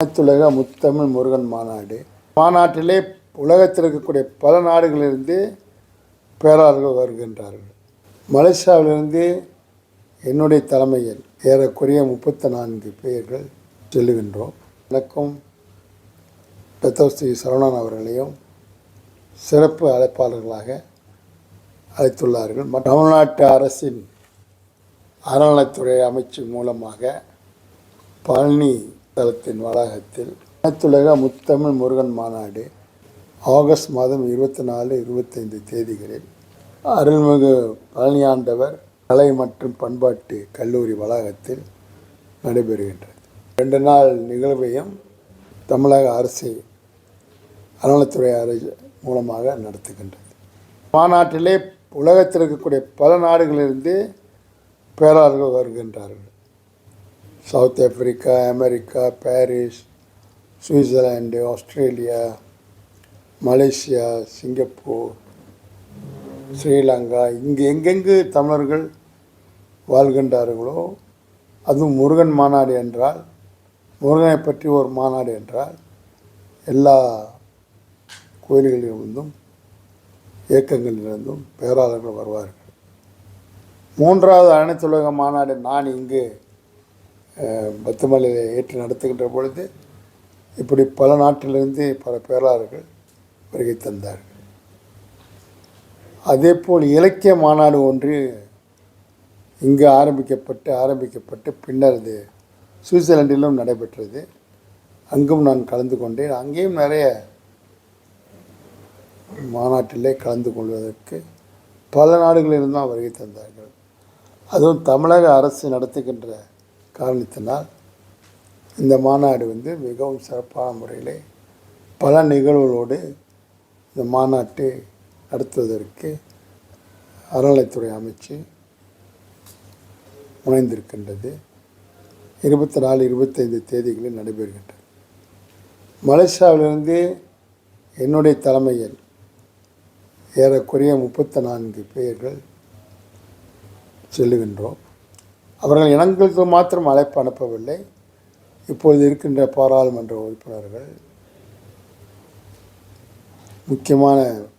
அனைத்துலக முத்தமிழ் முருகன் மாநாடு. மாநாட்டிலே உலகத்தில் இருக்கக்கூடிய பல நாடுகளிலிருந்து பேராளர்கள் வருகின்றார்கள். மலேசியாவிலிருந்து என்னுடைய தலைமையில் ஏறக்குறைய முப்பத்தி நான்கு பேர்கள் செல்லுகின்றோம் எனக்கும் பெத்தோஸ்ரீ சரவணன் அவர்களையும் சிறப்பு அழைப்பாளர்களாக அழைத்துள்ளார்கள். மற்ற தமிழ்நாட்டு அரசின் அறநிலைத்துறை அமைச்சு மூலமாக பழனி தளத்தின் வளாகத்தில் அனைத்துலக முத்தமிழ் முருகன் மாநாடு ஆகஸ்ட் மாதம் இருபத்தி நாலு இருபத்தைந்து தேதிகளில். அருள்மிகு பழனியாண்டவர் கலை மற்றும் பண்பாட்டு கல்லூரி வளாகத்தில் நடைபெறுகின்றது. ரெண்டு நாள் நிகழ்வையும் தமிழக அரசு அறநலத்துறை அரசு மூலமாக நடத்துகின்றது. மாநாட்டிலே உலகத்தில் இருக்கக்கூடிய பல நாடுகளிலிருந்து பேராளர்கள் வருகின்றார்கள். South Africa America Paris Switzerland Australia Malaysia Singapore Sri Lanka இங்கு எங்கெங்கு தமிழர்கள் வாழ்கின்றார்களோ அதுவும் முருகன் மாநாடு என்றால் முருகனை பற்றி ஒரு மாநாடு என்றால் எல்லா கோயில்களிலிருந்தும் இயக்கங்களிலிருந்தும் பேராளர்கள் வருவார்கள். மூன்றாவது அனைத்துலக மாநாடு நான் இங்கு பத்துமலையில் ஏற்று நடத்துகின்ற பொழுது இப்படி பல நாட்டிலிருந்து பல பேராளர்கள் வருகை தந்தார்கள். அதே போல் இலக்கிய மாநாடு ஒன்று இங்கு ஆரம்பிக்கப்பட்டு ஆரம்பிக்கப்பட்டு பின்னர் அது சுவிட்சர்லாண்டிலும் நடைபெற்றது. அங்கும் நான் கலந்து கொண்டேன். அங்கேயும் நிறைய மாநாட்டிலே கலந்து கொள்வதற்கு பல நாடுகளிலிருந்து தான் வருகை தந்தார்கள். அதுவும் தமிழக அரசு நடத்துகின்ற காரணத்தினால் இந்த மாநாடு வந்து மிகவும் சிறப்பான முறையிலே பல நிகழ்வுகளோடு இந்த மாநாட்டை நடத்துவதற்கு அறநிலைத்துறை அமைச்சு முனைந்திருக்கின்றது. இருபத்தி நாலு இருபத்தைந்து தேதிகளில் நடைபெறுகின்றது. மலேசியாவிலிருந்து என்னுடைய தலைமையில் ஏறக்குறைய முப்பத்தி நான்கு பேர்கள் செல்லுகின்றோம். அவர்கள் இனங்களுக்கு மாத்திரம் அழைப்பு அனுப்பவில்லை. இப்பொழுது இருக்கின்ற பாராளுமன்ற உறுப்பினர்கள் முக்கியமான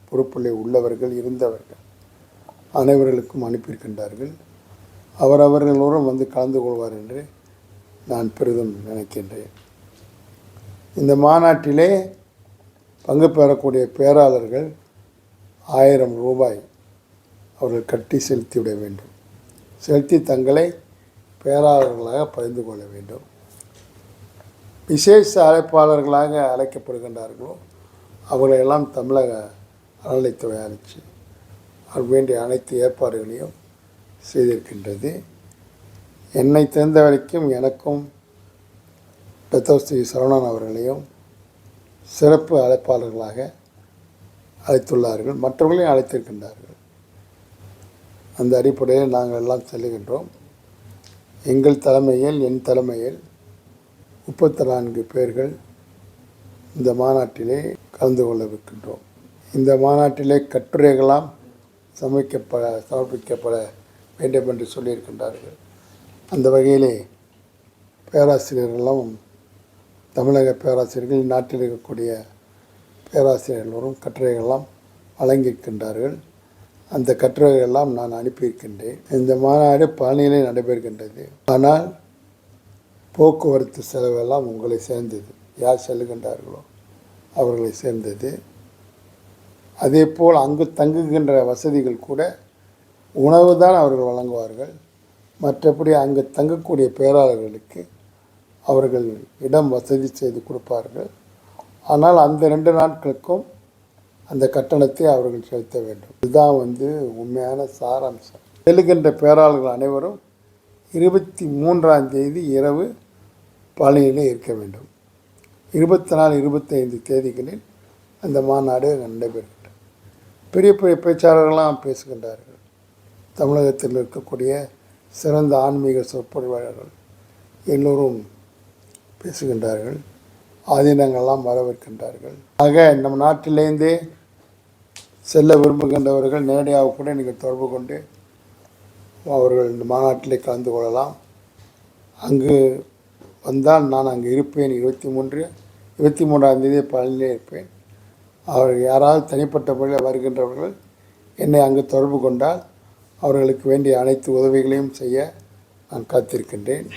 பொறுப்பில் உள்ளவர்கள் இருந்தவர்கள் அனைவர்களுக்கும் அனுப்பியிருக்கின்றார்கள். அவரவர்களோடும் வந்து கலந்து கொள்வார் என்று நான் பெரிதும் நினைக்கின்றேன். இந்த மாநாட்டிலே பங்கு பெறக்கூடிய பேராளர்கள் ஆயிரம் ரூபாய் அவர்கள் கட்டி செலுத்திவிட வேண்டும். செலுத்தி தங்களை பேராளர்களாக பகிர்ந்து கொள்ள வேண்டும். விசேஷ அழைப்பாளர்களாக அழைக்கப்படுகின்றார்களோ அவர்களையெல்லாம் தமிழக அறநிலைத்துறை அழைச்சி அது வேண்டிய அனைத்து ஏற்பாடுகளையும் செய்திருக்கின்றது. என்னை தெரிந்த வரைக்கும் எனக்கும் பெத்தோஸ்ரீ சரவணன் அவர்களையும் சிறப்பு அழைப்பாளர்களாக அழைத்துள்ளார்கள் மற்றவர்களையும் அழைத்திருக்கின்றார்கள். அந்த அடிப்படையில் நாங்கள் எல்லாம் செல்லுகின்றோம். எங்கள் தலைமையில் என் தலைமையில் முப்பத்தி நான்கு பேர்கள் இந்த மாநாட்டிலே கலந்து கொள்ளவிருக்கின்றோம். இந்த மாநாட்டிலே கட்டுரைகளாம் சமைக்கப்பட சமர்ப்பிக்கப்பட வேண்டும் என்று சொல்லியிருக்கின்றார்கள். அந்த வகையிலே பேராசிரியர்களும் தமிழக பேராசிரியர்கள் நாட்டில் இருக்கக்கூடிய பேராசிரியர்களும் கட்டுரைகளெல்லாம் வழங்கியிருக்கின்றார்கள். அந்த கட்டுரைகள் எல்லாம் நான் அனுப்பியிருக்கின்றேன். இந்த மாநாடு பழனியிலே நடைபெறுகின்றது. ஆனால் போக்குவரத்து செலவெல்லாம் உங்களை சேர்ந்தது. யார் செல்லுகின்றார்களோ அவர்களை சேர்ந்தது. அதே போல் அங்கு தங்குகின்ற வசதிகள் கூட உணவு தான் அவர்கள் வழங்குவார்கள். மற்றபடி அங்கு தங்கக்கூடிய பேராளர்களுக்கு அவர்கள் இடம் வசதி செய்து கொடுப்பார்கள். ஆனால் அந்த ரெண்டு நாட்களுக்கும் அந்த கட்டணத்தை அவர்கள் செலுத்த வேண்டும். இதுதான் வந்து உண்மையான சாராம்சம். செல்லுகின்ற பேராளர்கள் அனைவரும் இருபத்தி மூன்றாம் தேதி இரவு பழனியில் இருக்க வேண்டும். இருபத்தி நாலு இருபத்தைந்து தேதிகளில் அந்த மாநாடு நடைபெறுகின்றது பெரிய பெரிய பேச்சாளர்களாம் பேசுகின்றார்கள். தமிழகத்தில் இருக்கக்கூடிய சிறந்த ஆன்மீக சொற்பொழிவாளர்கள் எல்லோரும் பேசுகின்றார்கள். ஆதீனங்கள்லாம் வரவேற்கின்றார்கள். ஆக நம்ம நாட்டிலேருந்தே செல்ல விரும்புகின்றவர்கள் நேரடியாக கூட நீங்கள் தொடர்பு கொண்டு அவர்கள் இந்த மாநாட்டிலே கலந்து கொள்ளலாம். அங்கு வந்தால் நான் அங்கே இருப்பேன். இருபத்தி மூன்று இருபத்தி மூன்றாம் தேதி பழனியிலே இருப்பேன். அவர் யாராவது தனிப்பட்ட முறையில் வருகின்றவர்கள் என்னை அங்கு தொடர்பு கொண்டால் அவர்களுக்கு வேண்டிய அனைத்து உதவிகளையும் செய்ய நான் காத்திருக்கின்றேன்.